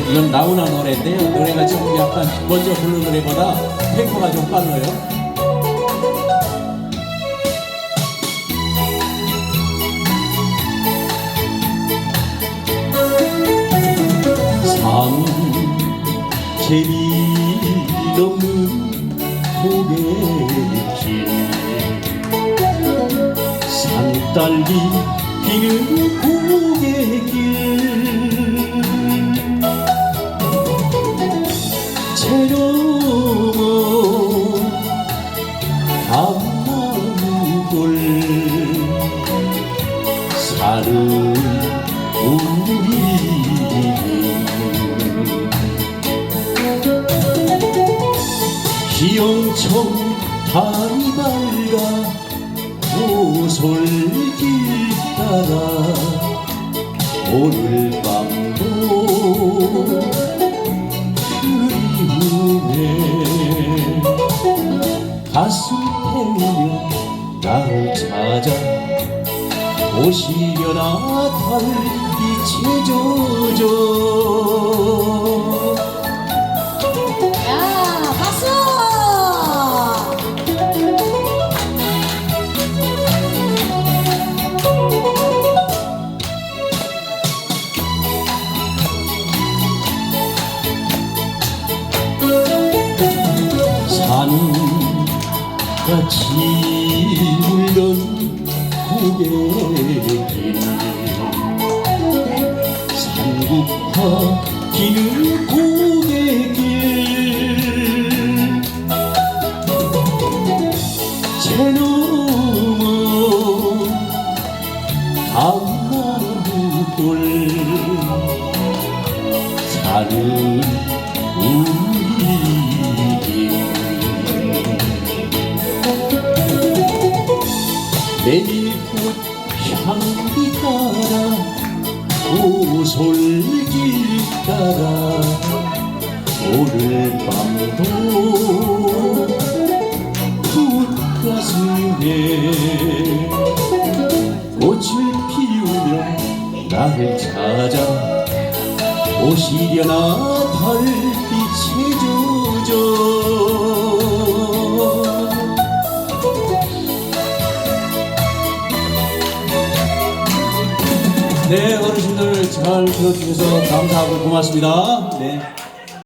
네, 이건 나훈아 노래인데요. 노래가 좀 약간 먼저 부른 노래보다 템포가 좀 빨라요. 넘는 고갯길 산딸기 피는 고갯길 사는 우리 기영청 달이 밝아 오솔길 따라 오늘 밤도 그리움에 가슴 태우며 나를 찾아 오시려나 달빛에 젖어 야, 박수! 산같이 고갯길 산국화 기는 고갯길 채놈은 밤나무골 사는 우리 내일꽃 향기 따라 오솔길 따라 오늘 밤도 풋가슴에 꽃을 피우며 나를 찾아 오시려나 달 네 어르신들 잘 들어주셔서 감사하고 고맙습니다 네.